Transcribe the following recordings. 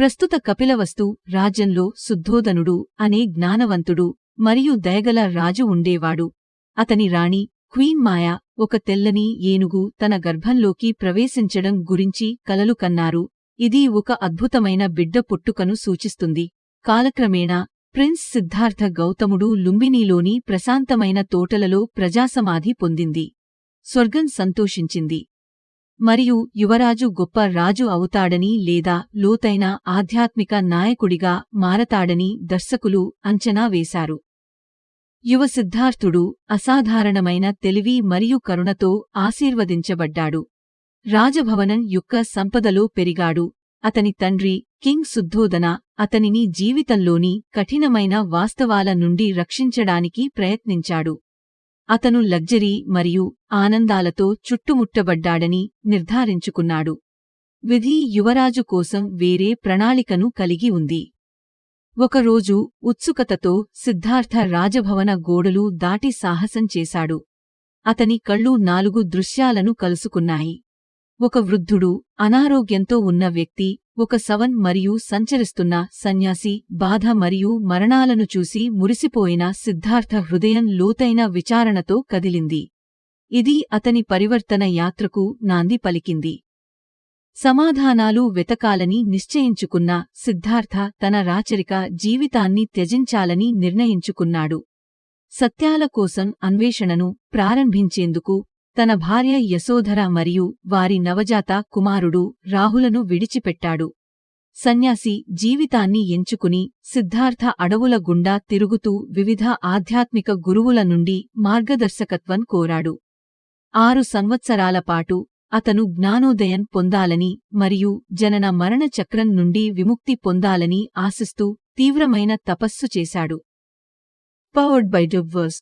ప్రస్తుత కపిలవస్తు రాజ్యంలో శుద్ధోదనుడు అనే జ్ఞానవంతుడు మరియు దయగల రాజు ఉండేవాడు. అతని రాణి క్వీన్ మాయా ఒక తెల్లని ఏనుగు తన గర్భంలోకి ప్రవేశించడం గురించి కలలు కన్నారు. ఇది ఒక అద్భుతమైన బిడ్డ పుట్టుకను సూచిస్తుంది. కాలక్రమేణా ప్రిన్స్ సిద్ధార్థ గౌతముడు లుంబినీలోని ప్రశాంతమైన తోటలలో ప్రజాసమాధి పొందింది. స్వర్గం సంతోషించింది. మరియు యువరాజు గొప్ప రాజు అవుతాడని లేదా లోతైన ఆధ్యాత్మిక నాయకుడిగా మారతాడని దర్శకులు అంచనా వేశారు. యువ సిద్ధార్థుడు అసాధారణమైన తెలివి మరియు కరుణతో ఆశీర్వదించబడ్డాడు. రాజభవనం యొక్క సంపదలో పెరిగాడు. అతని తండ్రి కింగ్ శుద్ధోదన అతనిని జీవితంలోని కఠినమైన వాస్తవాల నుండి రక్షించడానికి ప్రయత్నించాడు. అతను లగ్జరీ మరియు ఆనందాలతో చుట్టుముట్టబడ్డాడని నిర్ధారించుకున్నాడు. విధి యువరాజు కోసం వేరే ప్రణాళికను కలిగి ఉంది. ఒకరోజు ఉత్సుకతతో సిద్ధార్థ రాజభవన గోడలు దాటి సాహసం చేశాడు. అతని కళ్ళు నాలుగు దృశ్యాలను కలుసుకున్నాయి. ఒక వృద్ధుడు అనారోగ్యంతో ఉన్న వ్యక్తి ఒక సవన్ మరియు సంచరిస్తున్న సన్యాసి బాధ మరియు మరణాలను చూసి మురిసిపోయిన సిద్ధార్థ హృదయం లోతైన విచారణతో కదిలింది. ఇది అతని పరివర్తన యాత్రకు నాంది పలికింది. సమాధానాలు వెతకాలని నిశ్చయించుకున్న సిద్ధార్థ తన రాచరిక జీవితాన్ని త్యజించాలని నిర్ణయించుకున్నాడు. సత్యాల కోసం అన్వేషణను ప్రారంభించేందుకు తన భార్య యశోధర మరియు వారి నవజాత కుమారుడు రాహులను విడిచిపెట్టాడు. సన్యాసి జీవితాన్ని ఎంచుకుని సిద్ధార్థ అడవుల గుండా తిరుగుతూ వివిధ ఆధ్యాత్మిక గురువుల నుండి మార్గదర్శకత్వం కోరాడు. ఆరు సంవత్సరాల పాటు అతను జ్ఞానోదయం పొందాలని మరియు జనన మరణ చక్రం నుండి విముక్తి పొందాలని ఆశిస్తూ తీవ్రమైన తపస్సు చేశాడు. పవర్డ్ బై డెవ్వర్స్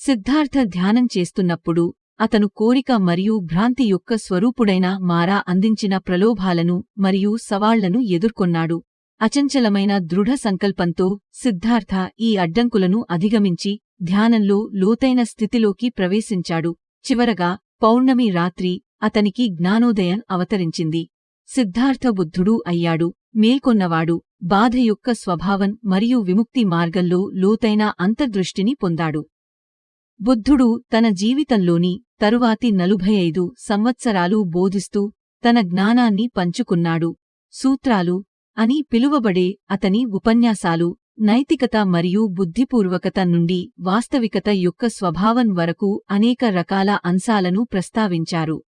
సిద్ధార్థ ధ్యానం చేస్తున్నప్పుడు అతను కోరిక మరియు భ్రాంతి యొక్క స్వరూపుడైన మారా అందించిన ప్రలోభాలను మరియు సవాళ్ళను ఎదుర్కొన్నాడు. అచంచలమైన దృఢ సంకల్పంతో సిద్ధార్థ ఈ అడ్డంకులను అధిగమించి ధ్యానంలో లోతైన స్థితిలోకి ప్రవేశించాడు. చివరగా పౌర్ణమి రాత్రి అతనికి జ్ఞానోదయం అవతరించింది. సిద్ధార్థ బుద్ధుడు అయ్యాడు. మేల్కొన్నవాడు బాధ యొక్క స్వభావం మరియు విముక్తి మార్గంలో లోతైన అంతర్దృష్టిని పొందాడు. బుద్ధుడు తన జీవితంలోని తరువాతి నలుభై ఐదు సంవత్సరాలు బోధిస్తూ తన జ్ఞానాన్ని పంచుకున్నాడు. సూత్రాలు అని పిలువబడే అతని ఉపన్యాసాలు నైతికత మరియు బుద్ధిపూర్వకత నుండి వాస్తవికత యొక్క స్వభావం వరకు అనేక రకాల అంశాలను ప్రస్తావించారు.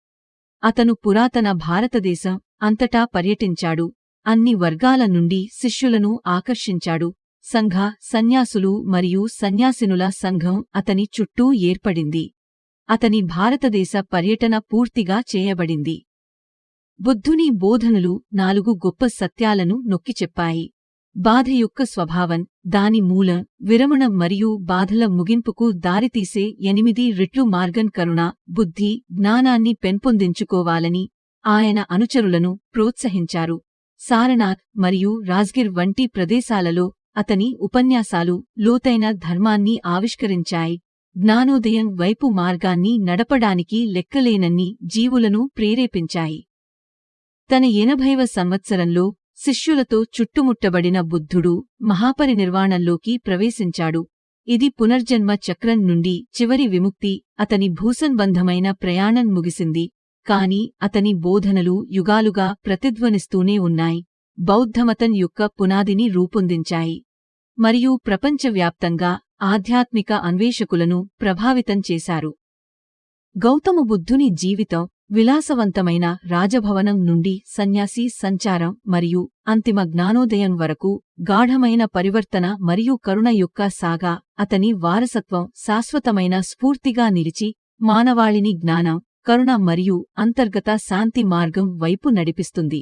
అతను పురాతన భారతదేశం అంతటా పర్యటించాడు. అన్ని వర్గాల నుండి శిష్యులను ఆకర్షించాడు. సంఘ సన్యాసులు మరియు సన్యాసినుల సంఘం అతని చుట్టూ ఏర్పడింది. అతని భారతదేశ పర్యటన పూర్తిగా చేయబడింది. బుద్ధుని బోధనలు నాలుగు గొప్ప సత్యాలను నొక్కిచెప్పాయి బాధ యొక్క స్వభావం దాని మూల విరమణ మరియు బాధల ముగింపుకు దారితీసే ఎనిమిది రెట్లు మార్గం కరుణ బుద్ధి జ్ఞానాన్ని పెంపొందించుకోవాలని ఆయన అనుచరులను ప్రోత్సహించారు. సారనాథ్ మరియు రాజ్గిర్ వంటి ప్రదేశాలలో అతని ఉపన్యాసాలు లోతైన ధర్మాన్ని ఆవిష్కరించాయి. జ్ఞానోదయం వైపు మార్గాన్ని నడపడానికి లెక్కలేనన్ని జీవులను ప్రేరేపించాయి. తన ఎనభైవ సంవత్సరంలో శిష్యులతో చుట్టుముట్టబడిన బుద్ధుడు మహాపరినిర్వాణంలోకి ప్రవేశించాడు. ఇది పునర్జన్మ చక్రం నుండి చివరి విముక్తి అతని భూసంబంధమైన ప్రయాణం ముగిసింది. కాని అతని బోధనలు యుగాలుగా ప్రతిధ్వనిస్తూనే ఉన్నాయి. బౌద్ధమతం యొక్క పునాదిని రూపొందించాయి. మరియు ప్రపంచవ్యాప్తంగా ఆధ్యాత్మిక అన్వేషకులను ప్రభావితం చేశారు. గౌతమ బుద్ధుని జీవితం విలాసవంతమైన రాజభవనం నుండి సన్యాసి సంచారం మరియు అంతిమ జ్ఞానోదయం వరకు గాఢమైన పరివర్తన మరియు కరుణ యొక్క సాగా అతని వారసత్వం శాశ్వతమైన స్ఫూర్తిగా నిలిచి మానవాళిని జ్ఞానం కరుణ మరియు అంతర్గత శాంతి మార్గం వైపు నడిపిస్తుంది.